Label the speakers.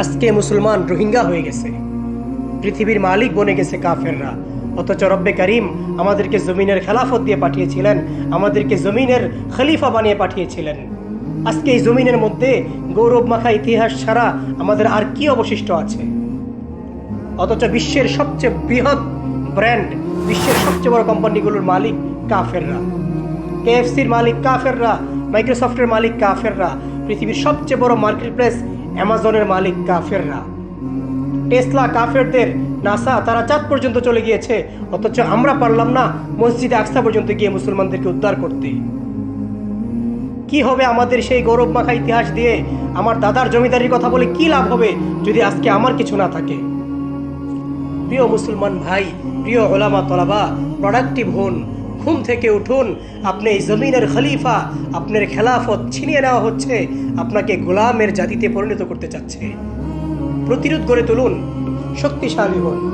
Speaker 1: আজকে মুসলমান রোহিঙ্গা হয়ে গেছে। পৃথিবীর মালিক বনে গেছে কাফেররা। অথচ রব্বে করিম আমাদেরকে জমিনের খেলাফত দিয়ে পাঠিয়েছিলেন, আমাদেরকে জমিনের খলিফা বানিয়ে পাঠিয়েছিলেন। আজকে এই জমিনের মধ্যে গৌরব মাখা ইতিহাস ছাড়া আমাদের আর কি অবশিষ্ট আছে? অথচ বিশ্বের সবচেয়ে বৃহৎ ব্র্যান্ড, বিশ্বের সবচেয়ে বড় কোম্পানিগুলোর মালিক কাফেররা। কেএফসির মালিক কাফেররা মাইক্রোসফটের মালিক কাফেররা, পৃথিবীর সবচেয়ে বড় মার্কেট প্লেস অ্যামাজনের মালিক কাফেররা। টেসলা কাফেরদের নাসা তারা চাঁদ পর্যন্ত চলে গিয়েছে, অথচ আমরা পারলাম না মসজিদে আকসা পর্যন্ত গিয়ে মুসলমানদেরকে উদ্ধার করতে। কি হবে আমাদের সেই গৌরব মাখা ইতিহাস দিয়ে? আমার দাদার জমিদারির কথা বলে কি লাভ হবে যদি আজকে আমার কিছু না থাকে? প্রিয় মুসলমান ভাই, প্রিয় ওলামা তলাবা প্রোডাক্টিভ হন। ঘুম থেকে উঠুন। আপনি এই জমিনের খলিফা, আপনার খেলাফত ছিনিয়ে নেওয়া হচ্ছে। আপনাকে গোলামের জাতিতে পরিণত করতে চাচ্ছে। প্রতিরোধ গড়ে তুলুন। শক্তিশালী হন।